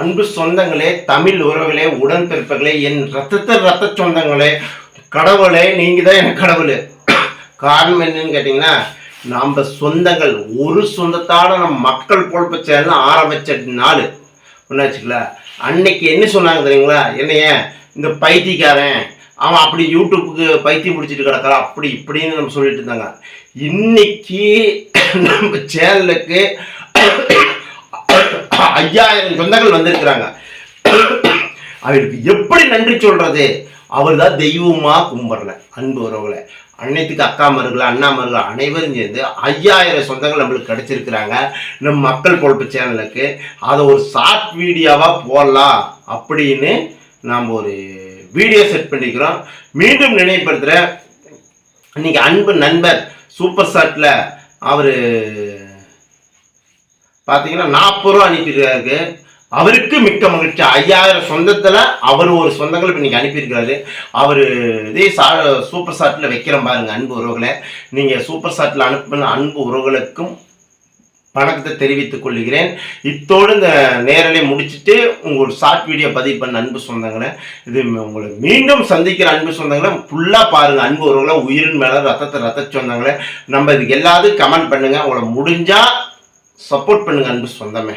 அன்பு சொந்தங்களே தமிழ் உறவுகளே உடன்பிறப்புகளே என் ரத்தத்தை ரத்த சொந்தங்களே கடவுளே நீங்கள் தான் எனக்கு கடவுள். காரணம் என்னன்னு கேட்டிங்கன்னா நம்ம சொந்தங்கள் ஒரு சொந்தத்தால நம்ம மக்கள் பொழப்பு சேர்ந்து ஆரம்பிச்ச நாள். ஒன்றாச்சுங்களா அன்னைக்கு என்ன சொன்னாங்க தெரியுங்களா? என்னைய இந்த பைத்தியக்காரன் அவன் அப்படி யூடியூப்புக்கு பைத்தியம் பிடிச்சிட்டு கிடக்கிறான் அப்படி இப்படின்னு நம்ம சொல்லிட்டு இருந்தாங்க. இன்னைக்கு நம்ம சேனலுக்கு ஐயாயிரம் சொந்தங்கள் வந்திருக்கிறாங்க. அவருக்கு எப்படி நன்றி சொல்றது? அவர் தான் தெய்வமா கும்பிடல அன்பு உறவுகளை. அன்னைத்துக்கு அக்கா மருகள் அண்ணா மருகள் அனைவரும் சேர்ந்து ஐயாயிரம் சொந்தங்கள் நம்மளுக்கு கிடைச்சிருக்கிறாங்க. நம்ம மக்கள் பொழப்பு சேனலுக்கு அதை ஒரு ஷார்ட் வீடியோவாக போடலாம் அப்படின்னு நாம் ஒரு வீடியோ செட் பண்ணிக்கிறோம். மீண்டும் நினைவுபடுத்துகிறேன் இன்னைக்கு அன்பு நண்பர் சூப்பர் ஷாட்டில் அவர் பார்த்தீங்கன்னா நாற்பது ரூபா அனுப்பியிருக்காரு. அவருக்கு மிக்க மகிழ்ச்சி. ஐயாயிரம் சொந்தத்தில் அவர் ஒரு சொந்தங்கள் இப்போ நீங்கள் அனுப்பியிருக்காரு. அவர் இதே சா சூப்பர் சாட்டில் வைக்கிறேன் பாருங்க அன்பு உறவுகளை. நீங்கள் சூப்பர் சாட்டில் அனுப்பின அன்பு உறவுகளுக்கும் வணக்கத்தை தெரிவித்துக் கொள்கிறேன். இத்தோடு இந்த நேரலை முடிச்சுட்டு உங்கள் ஷார்ட் வீடியோ பதிவு பண்ண அன்பு சொந்தங்களை இது உங்களை மீண்டும் சந்திக்கிற அன்பு சொந்தங்களை ஃபுல்லாக பாருங்கள் அன்பு உறவுகளை உயிரின் மேலே ரத்தத்தை ரத்த சொந்தங்களை. நம்ம இதுக்கு எல்லாத்துக்கும் கமெண்ட் பண்ணுங்கள் உங்களை முடிஞ்சால் சப்போர்ட் பண்ணுங்க அன்பு சொந்தமே.